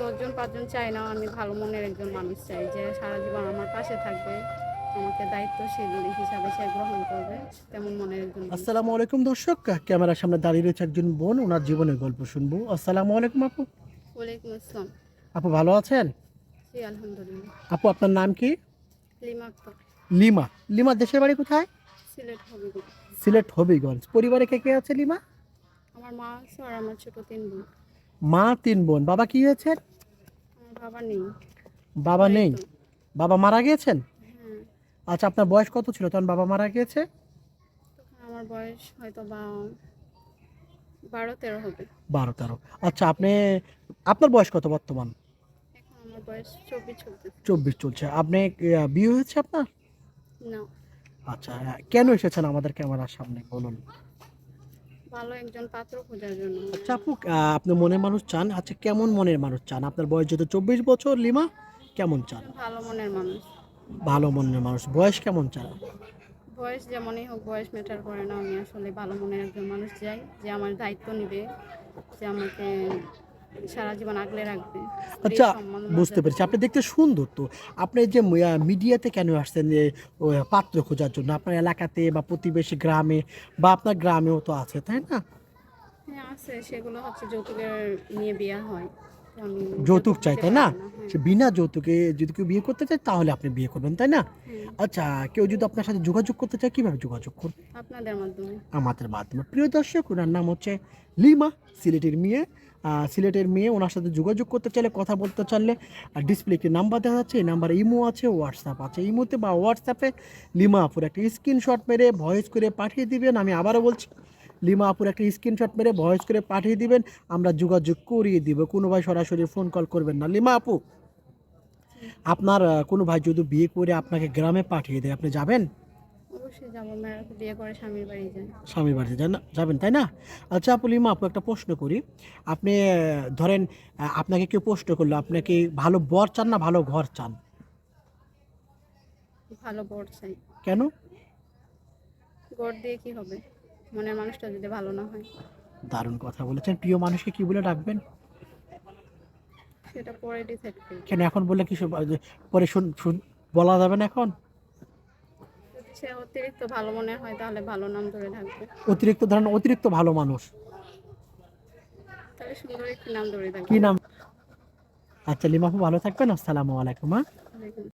দশজন পাঁচজন চাই না আমি ভালো মনের একজন মানুষ চাই যে সারা জীবন আমার পাশে থাকবে। আমাকে দায়িত্বশীল হিসাবে সে গ্রহণ করবে তেমন মনের একজন আসসালামু আলাইকুম দর্শক ক্যামেরার সামনে দাঁড়িয়ে রয়েছে একজন বোন ওনার জীবনের গল্প শুনব। আসসালামু আলাইকুম আপু। ওয়ালাইকুম আসসালাম। আপু ভালো আছেন? জি আলহামদুলিল্লাহ। আপু আপনার নাম কি? Lima lima. লিমা দেশের বাড়ি কোথায়? সিলেট হবিগঞ্জ। সিলেট হবিগঞ্জ। পরিবারে কে কে আছে লিমা? আমার মা আছে আর আমার ছোট তিন বোন। মা তিন বোন। বাবা কি হয়েছে বাবা নেই। বাবা নেই? বাবা মারা গিয়েছেন? হ্যাঁ। আচ্ছা আপনার বয়স কত ছিল? তখন বাবা মারা গিয়েছে? আমার বয়স হয়তো বারো তেরো হবে। বারো তেরো। আচ্ছা আপনি আপনার বয়স কত বর্তমান? বয়স চব্বিশ চলছে। আপনি বিয়ে হয়েছে আপনার? আচ্ছা হ্যাঁ, কেন এসেছেন আমাদের ক্যামেরার সামনে? বলুন। ভালো একজন পাত্র খোঁজার জন্য। আচ্ছা আপু আপনি মনের মানুষ চান? আচ্ছা কেমন মনের মানুষ চান? আপনার বয়স যেহেতু চব্বিশ বছর লিমা কেমন চান? ভালো মনের মানুষ। ভালো মনের মানুষ। বয়স কেমন চান? বয়স যেমনই হোক বয়স ম্যাটার করে না। আমি আসলে ভালো মনের একজন মানুষ চাই যে আমার দায়িত্ব নিবে যে আমাকে সারা জীবন আগলে রাখবে। আচ্ছা বুঝতে পেরেছি। আপনি দেখতে সুন্দর তো। আপনি যে মিডিয়াতে কেন আসছেন যে পাত্র খোঁজার জন্য? আপনার এলাকাতে বা প্রতিবেশী গ্রামে বা আপনার গ্রামেও তো আছে তাই না? হ্যাঁ আছে। সেগুলো হচ্ছে যৌতুকের নিয়ে বিয়ে হয়। যৌতুক চাই তাই না? হ্যাঁ। বিনা যৌতুকে যদি কেউ বিয়ে করতে চায় তাহলে আপনি বিয়ে করবেন তাই না? আচ্ছা কেউ যদি আপনার সাথে যোগাযোগ করতে চায় কীভাবে যোগাযোগ করবে? আপনাদের মাধ্যমে। আমাদের মাধ্যমে। প্রিয় দর্শক ওনার নাম হচ্ছে লিমা সিলেটের মেয়ে। সিলেটের মেয়ে, ওনার সাথে যোগাযোগ করতে চাইলে, কথা বলতে চাইলে ডিসপ্লে একটি নাম্বার দেখা যাচ্ছে এই নাম্বারে ইমো আছে হোয়াটসঅ্যাপ আছে। ইমোতে বা হোয়াটসঅ্যাপে লিমা আপুর একটা স্ক্রিনশট মেরে ভয়েস করে পাঠিয়ে দিবেন। আমি আবারও বলছি লিমা আপুর একটা স্ক্রিনশট মেরে ভয়েস করে পাঠিয়ে দিবেন। আমরা যোগাযোগ করিয়ে দিব। কোনো ভাই সরাসরি ফোন কল করবেন না। লিমা আপু আপনার কোনো ভাই যদি বিয়ে করে আপনাকে গ্রামে পাঠিয়ে দেয়, আপনি যাবেন? অবশ্যই যাব। মেয়েরা বিয়ে করে স্বামীর বাড়ি যায় স্বামীর বাড়িতে যান যাবেন তাই না? আচ্ছা আপু লিমা আপু একটা প্রশ্ন করি। আপনি ধরেন আপনাকে কেউ প্রশ্ন করল আপনাকে ভালো বর চান না ভালো ঘর চান? ভালো বোর্ড চাই। কেন? গড় দিয়ে কি হবে? মনের মানুষটা যদি ভালো না হয়। দারুণ কথা বলেছেন। প্রিয় মানুষকে কি বলে ডাকবেন? সেটা পরে ডিসাইড করি। কেন এখন বললে কি পরে শুন বলা যাবে না এখন? সে অতিরিক্ত ভালো মনে হয় তাহলে ভালো নাম ধরে থাকবে। অতিরিক্ত ধরেন অতিরিক্ত ভালো মানুষ। তাহলে সুন্দর একটি নাম ধরে থাকবে। কি নাম? আচ্ছা লিমাফু ভালো থাকবেন। আসসালামু আলাইকুম হ্যাঁ?